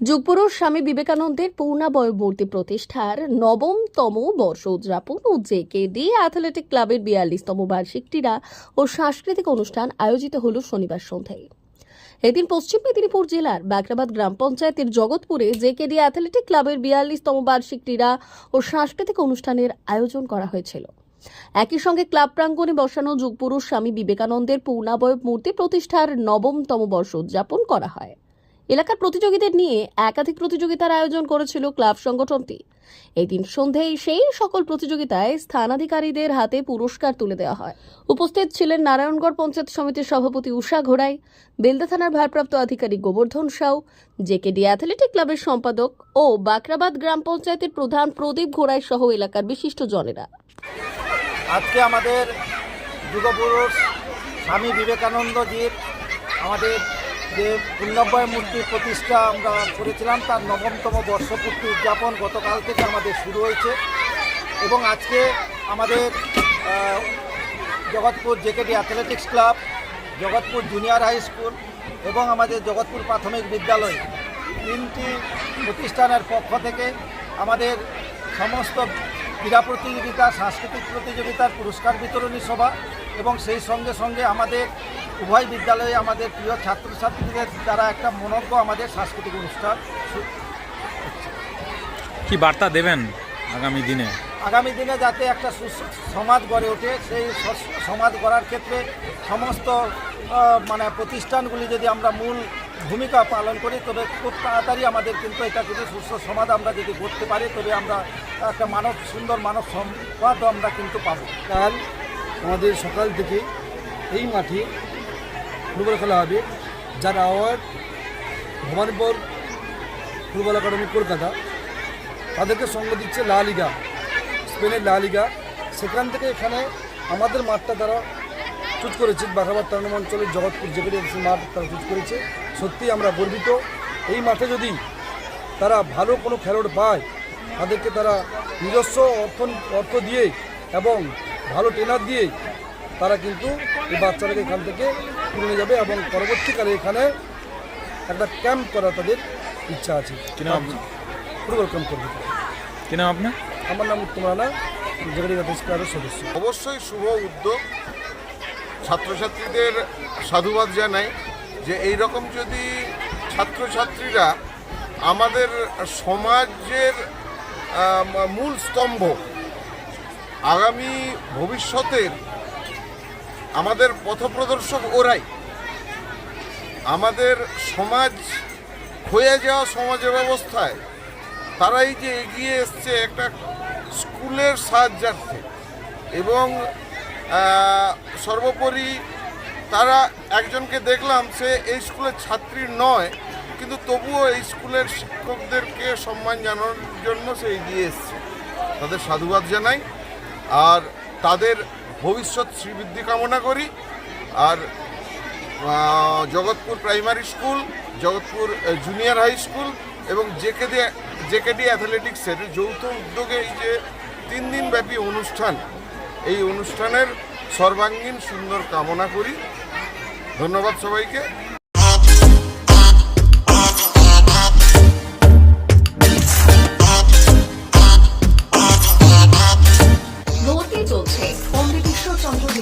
যুগপুরুষ স্বামী বিবেকানন্দের পূর্ণাবয় মূর্তি প্রতিষ্ঠার নবমতম বর্ষ উদযাপন ও জেকেডি অ্যাথলেটিক ক্লাবের বিয়াল্লিশতম বার্ষিক ক্রীড়া ও সাংস্কৃতিক অনুষ্ঠান আয়োজিত হল শনিবার সন্ধ্যায়। এদিন পশ্চিম মেদিনীপুর জেলার বাগরাবাদ গ্রাম পঞ্চায়েতের জগৎপুরে জেকেডি অ্যাথলেটিক ক্লাবের বিয়াল্লিশতম বার্ষিক ক্রীড়া ও সাংস্কৃতিক অনুষ্ঠানের আয়োজন করা হয়েছিল। একই সঙ্গে ক্লাব প্রাঙ্গণে বসানো যুগপুরুষ স্বামী বিবেকানন্দের পূর্ণাবয় মূর্তি প্রতিষ্ঠার নবমতম বর্ষ উদযাপন করা হয়। এলাকার প্রতিযোগীদের নিয়ে একাধিক প্রতিযোগিতার আয়োজন করেছিল ক্লাব সংগঠনটি। এই দিন সন্ধেয় সেই সকল প্রতিযোগিতায় স্থানাধিকারীদের হাতে পুরস্কার তুলে দেওয়া হয়। উপস্থিত ছিলেন নারায়ণগড় পঞ্চায়েত সমিতির সভাপতি উষা ঘোড়াই, বেলদা থানার ভারপ্রাপ্ত আধিকারিক গোবর্ধন সাউ, জেকেডি অ্যাথলেটিক ক্লাবের সম্পাদক ও বাকরাবাদ গ্রাম পঞ্চায়েতের প্রধান প্রদীপ ঘোড়াই সহ এলাকার বিশিষ্ট জনেরা। আজকে আমাদের যুগপুরুষ স্বামী বিবেকানন্দজির আমাদের যে পূর্ণব্বয় মূর্তি প্রতিষ্ঠা আমরা করেছিলাম, তার নবমতম বর্ষপূর্তি উদযাপন গতকাল থেকে আমাদের শুরু হয়েছে। এবং আজকে আমাদের Jagatpur JKD athletics club, Jagatpur junior high school এবং আমাদের জগৎপুর প্রাথমিক বিদ্যালয় তিনটি প্রতিষ্ঠানের পক্ষ থেকে আমাদের সমস্ত ক্রীড়া প্রতিযোগিতা, সাংস্কৃতিক প্রতিযোগিতার পুরস্কার বিতরণী সভা এবং সেই সঙ্গে সঙ্গে আমাদের উভয় বিদ্যালয়ে আমাদের প্রিয় ছাত্রছাত্রীদের দ্বারা একটা মনজ্ঞ আমাদের সাংস্কৃতিক অনুষ্ঠান। কি বার্তা দেবেন আগামী দিনে? আগামী দিনে যাতে একটা সমাজ গড়ে ওঠে সেই সমাজ গড়ার ক্ষেত্রে সমস্ত মানে প্রতিষ্ঠানগুলি যদি আমরা মূল ভূমিকা পালন করি তবে খুব তাড়াতাড়ি আমাদের কিন্তু এটা যদি সুস্থ সমাজ আমরা যদি করতে পারি তবে আমরা একটা মানব সুন্দর মানব সম্পদ আমরা কিন্তু পাবো। কাল আমাদের সকাল থেকে এই মাঠে ফুটবল খেলা হবে, যার award Bhawanipur football academy Kolkata. তাদেরকে সঙ্গ দিচ্ছে লা লিগা, স্পেনের লা লিগা। সেখান থেকে এখানে আমাদের মাঠটা তারা চুজ করেছে, বাঘাবাদ টাউন অঞ্চলের জগৎপুর যেগুলি মাঠ তারা চুজ করেছে। সত্যি আমরা গর্বিত। এই মাঠে যদি তারা ভালো কোনো খেলোয়াড় পায়, তাদেরকে তারা নিজস্ব অর্থ অর্থ দিয়ে এবং ভালো ট্রেনার দিয়ে তারা কিন্তু এই বাচ্চাটাকে এখান থেকে তুলে নিয়ে যাবে এবং পরবর্তীকালে এখানে একটা ক্যাম্প করা তাদের ইচ্ছা আছে? ফুটবল ক্যাম্প করবে। আপনার? আমার নাম উত্তম রানা জেগারি সদস্য। অবশ্যই শুভ উদ্যোগ। ছাত্রছাত্রীদের সাধুবাদ জানাই যে এই রকম যদি ছাত্রছাত্রীরা আমাদের সমাজের মূল স্তম্ভ আগামী ভবিষ্যতের আমাদের পথপ্রদর্শক ওরাই। আমাদের সমাজ হয়ে যাওয়া সমাজ ব্যবস্থায় তারাই যে এগিয়ে এসছে একটা স্কুলের সাহায্যার্থে এবং সর্বোপরি তারা একজনকে দেখলাম সে এই স্কুলের ছাত্রী নয়, কিন্তু তবুও এই স্কুলের শিক্ষকদেরকে সম্মান জানানোর জন্য সে এগিয়ে এসছে। তাদের সাধুবাদ জানাই। আর তাদের ভবিষ্যৎ শ্রীবৃদ্ধি কামনা করি। আর Jagatpur primary school, Jagatpur junior high school এবং জেকেডি জেকেডি অ্যাথলেটিক্সের যৌথ উদ্যোগে এই যে তিন দিন ব্যাপী অনুষ্ঠান, এই অনুষ্ঠানের সর্বাঙ্গীন সুন্দর কামনা করি। ধন্যবাদ সবাইকে।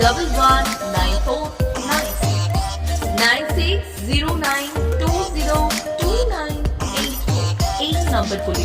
double one nine four nine six nine six zero nine two zero two nine eight four এই নম্বরগুলি